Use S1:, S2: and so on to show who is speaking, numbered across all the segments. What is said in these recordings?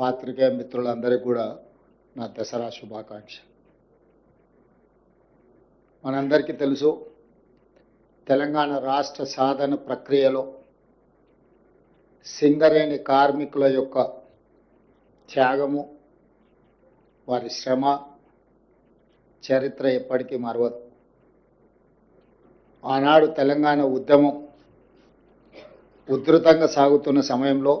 S1: పాత్రికేయ మిత్రులందరికీ కూడా నా దసరా శుభాకాంక్ష మనందరికీ తెలుసు తెలంగాణ రాష్ట్ర సాధన ప్రక్రియలో సింగరేణి కార్మికుల యొక్క త్యాగము వారి శ్రమ చరిత్ర ఎప్పటికీ మరవదు. ఆనాడు తెలంగాణ ఉద్యమం ఉధృతంగా సాగుతున్న సమయంలో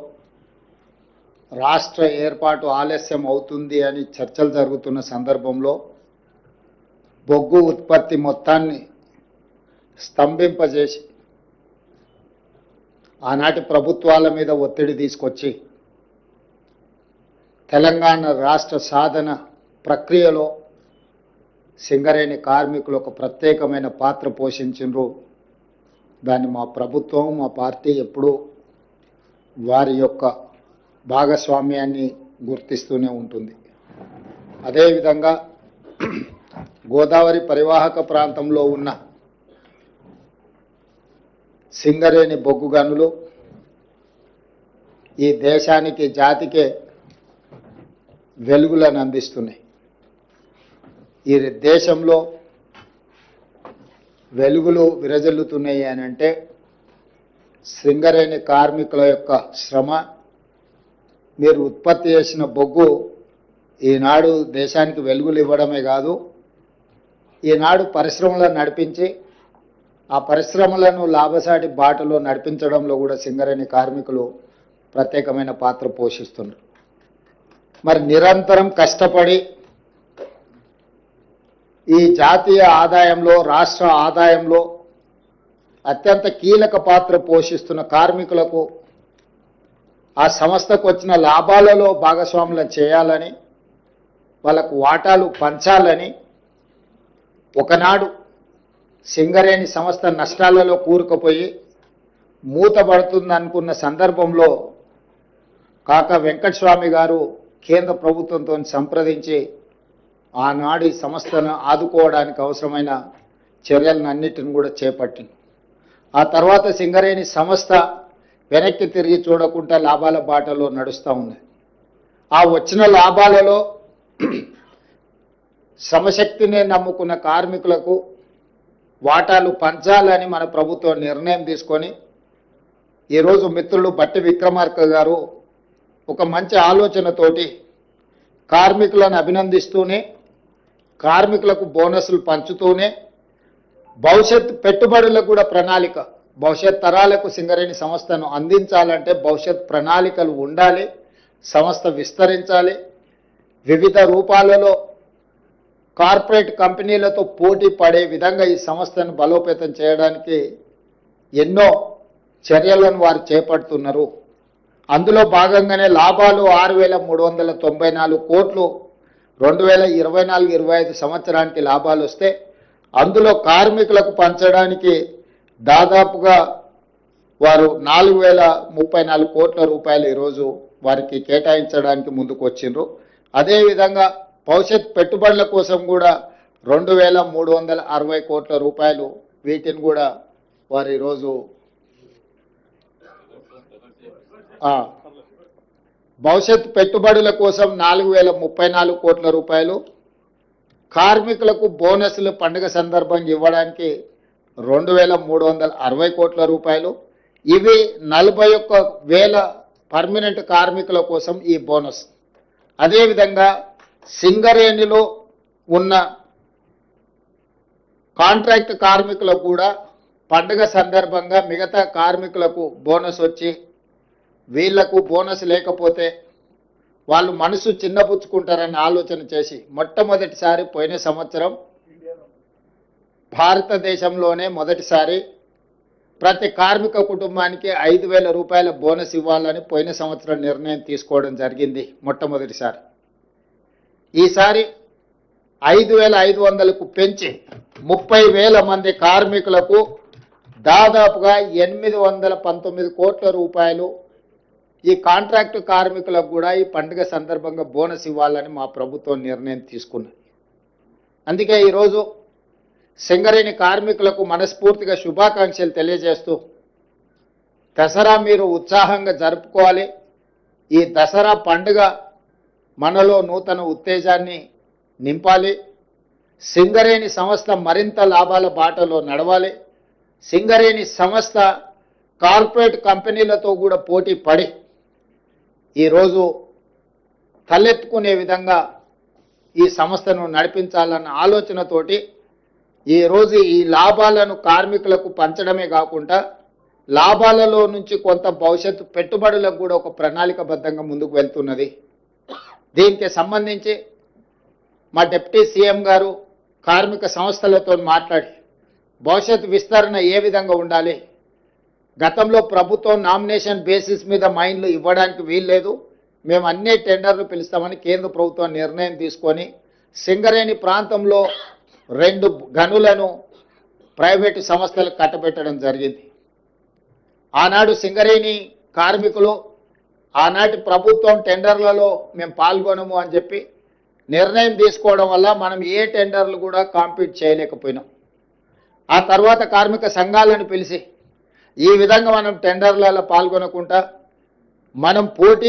S1: రాష్ట్ర ఏర్పాటు ఆలస్యం అవుతుంది అని చర్చలు జరుగుతున్న సందర్భంలో బొగ్గు ఉత్పత్తి మొత్తాన్ని స్తంభింపజేసి ఆనాటి ప్రభుత్వాల మీద ఒత్తిడి తీసుకొచ్చి తెలంగాణ రాష్ట్ర సాధన ప్రక్రియలో సింగరేణి కార్మికులు ఒక ప్రత్యేకమైన పాత్ర పోషించు దాన్ని మా ప్రభుత్వం మా పార్టీ ఎప్పుడూ వారి యొక్క భాగస్వామ్యాన్ని గుర్తిస్తూనే ఉంటుంది. అదేవిధంగా గోదావరి పరివాహక ప్రాంతంలో ఉన్న సింగరేణి బొగ్గు గనులు ఈ దేశానికి జాతికే వెలుగులను అందిస్తున్నాయి. ఈ దేశంలో వెలుగులు విరజల్లుతున్నాయి అని అంటే సింగరేణి కార్మికుల యొక్క శ్రమ మీరు ఉత్పత్తి చేసిన బొగ్గు ఈనాడు దేశానికి వెలుగులు ఇవ్వడమే కాదు ఈనాడు పరిశ్రమలను నడిపించి ఆ పరిశ్రమలను లాభసాటి బాటలో నడిపించడంలో కూడా సింగరేణి కార్మికులు ప్రత్యేకమైన పాత్ర పోషిస్తున్నారు. మరి నిరంతరం కష్టపడి ఈ జాతీయ ఆదాయంలో రాష్ట్ర ఆదాయంలో అత్యంత కీలక పాత్ర పోషిస్తున్న కార్మికులకు ఆ సంస్థకు వచ్చిన లాభాలలో భాగస్వాములు చేయాలని వాళ్ళకు వాటాలు పంచాలని ఒకనాడు సింగరేణి సంస్థ నష్టాలలో కూరుకుపోయి మూతపడుతుంది అనుకున్న సందర్భంలో కాక వెంకటస్వామి గారు కేంద్ర ప్రభుత్వంతో సంప్రదించి ఆనాడు ఈ సంస్థను ఆదుకోవడానికి అవసరమైన చర్యలన్నిటిని కూడా చేపట్టింది. ఆ తర్వాత సింగరేణి సంస్థ వెనక్కి తిరిగి చూడకుండా లాభాల బాటలో నడుస్తూ ఉంది. ఆ వచ్చిన లాభాలలో శ్రమశక్తిని నమ్ముకున్న కార్మికులకు వాటాలు పంచాలని మన ప్రభుత్వం నిర్ణయం తీసుకొని ఈరోజు మిత్రులు బట్టి విక్రమార్క గారు ఒక మంచి ఆలోచనతోటి కార్మికులను అభినందిస్తూనే కార్మికులకు బోనస్లు పంచుతూనే భవిష్యత్ పెట్టుబడులకు కూడా ప్రణాళిక భవిష్యత్ తరాలకు సింగరేణి సంస్థను అందించాలంటే భవిష్యత్ ప్రణాళికలు ఉండాలి సంస్థ విస్తరించాలి. వివిధ రూపాలలో కార్పొరేట్ కంపెనీలతో పోటీ పడే విధంగా ఈ సంస్థను బలోపేతం చేయడానికి ఎన్నో చర్యలను వారు చేపడుతున్నారు. అందులో భాగంగానే లాభాలు ఆరు వేల మూడు వందల తొంభై నాలుగు కోట్లు రెండు వేల ఇరవై నాలుగు ఇరవై ఐదు సంవత్సరానికి లాభాలు వస్తే అందులో కార్మికులకు పంచడానికి దాదాపుగా వారు నాలుగు వేల ముప్పై నాలుగు కోట్ల రూపాయలు ఈరోజు వారికి కేటాయించడానికి ముందుకు వచ్చిండ్రు. అదేవిధంగా భవిష్యత్ పెట్టుబడుల కోసం కూడా రెండు వేల మూడు వందల అరవై కోట్ల రూపాయలు వీటిని కూడా వారు ఈరోజు భవిష్యత్ పెట్టుబడుల కోసం నాలుగు వేల ముప్పై నాలుగు కోట్ల రూపాయలు కార్మికులకు బోనస్లు పండుగ సందర్భంగా ఇవ్వడానికి రెండు వేల మూడు వందల అరవై కోట్ల రూపాయలు. ఇవి నలభై ఒక్క వేల పర్మనెంట్ కార్మికుల కోసం ఈ బోనస్. అదేవిధంగా సింగరేణిలో ఉన్న కాంట్రాక్ట్ కార్మికులకు కూడా పండుగ సందర్భంగా మిగతా కార్మికులకు బోనస్ వచ్చి వీళ్ళకు బోనస్ లేకపోతే వాళ్ళు మనసు చిన్నపుచ్చుకుంటారని ఆలోచన చేసి మొట్టమొదటిసారి పోయిన సంవత్సరం భారతదేశంలోనే మొదటిసారి ప్రతి కార్మిక కుటుంబానికి ఐదు వేల రూపాయల బోనస్ ఇవ్వాలని పోయిన సంవత్సరం నిర్ణయం తీసుకోవడం జరిగింది మొట్టమొదటిసారి. ఈసారి ఐదు వేల ఐదు వందలకు పెంచి ముప్పై వేల మంది కార్మికులకు దాదాపుగా ఎనిమిది వందల పంతొమ్మిది కోట్ల రూపాయలు ఈ కాంట్రాక్టు కార్మికులకు కూడా ఈ పండుగ సందర్భంగా బోనస్ ఇవ్వాలని మా ప్రభుత్వం నిర్ణయం తీసుకున్నది. అందుకే ఈరోజు సింగరేణి కార్మికులకు మనస్ఫూర్తిగా శుభాకాంక్షలు తెలియజేస్తూ దసరా మీరు ఉత్సాహంగా జరుపుకోవాలి. ఈ దసరా పండుగ మనలో నూతన ఉత్తేజాన్ని నింపాలి. సింగరేణి సంస్థ మరింత లాభాల బాటలో నడవాలి. సింగరేణి సంస్థ కార్పొరేట్ కంపెనీలతో కూడా పోటీ పడి ఈరోజు తలెత్తుకునే విధంగా ఈ సంస్థను నడిపించాలన్న ఆలోచనతోటి ఈరోజు ఈ లాభాలను కార్మికులకు పంచడమే కాకుండా లాభాలలో నుంచి కొంత భవిష్యత్తు పెట్టుబడులకు కూడా ఒక ప్రణాళికబద్ధంగా ముందుకు వెళ్తున్నది. దీనికి సంబంధించి మా డిప్యూటీ సీఎం గారు కార్మిక సంస్థలతో మాట్లాడి భవిష్యత్ విస్తరణ ఏ విధంగా ఉండాలి? గతంలో ప్రభుత్వం నామినేషన్ బేసిస్ మీద మైన్లు ఇవ్వడానికి వీల్లేదు. మేము అన్ని టెండర్లు పిలుస్తామని కేంద్ర ప్రభుత్వం నిర్ణయం తీసుకొని సింగరేణి ప్రాంతంలో రెండు గనులను ప్రైవేటు సంస్థలకు కట్టబెట్టడం జరిగింది. ఆనాడు సింగరేణి కార్మికులు ఆనాటి ప్రభుత్వం టెండర్లలో మేము పాల్గొనము అని చెప్పి నిర్ణయం తీసుకోవడం వల్ల మనం ఏ టెండర్లు కూడా కాంపీట్ చేయలేకపోయినాం. ఆ తర్వాత కార్మిక సంఘాలను పిలిచి ఈ విధంగా మనం టెండర్లలో పాల్గొనకుండా మనం పోటీలు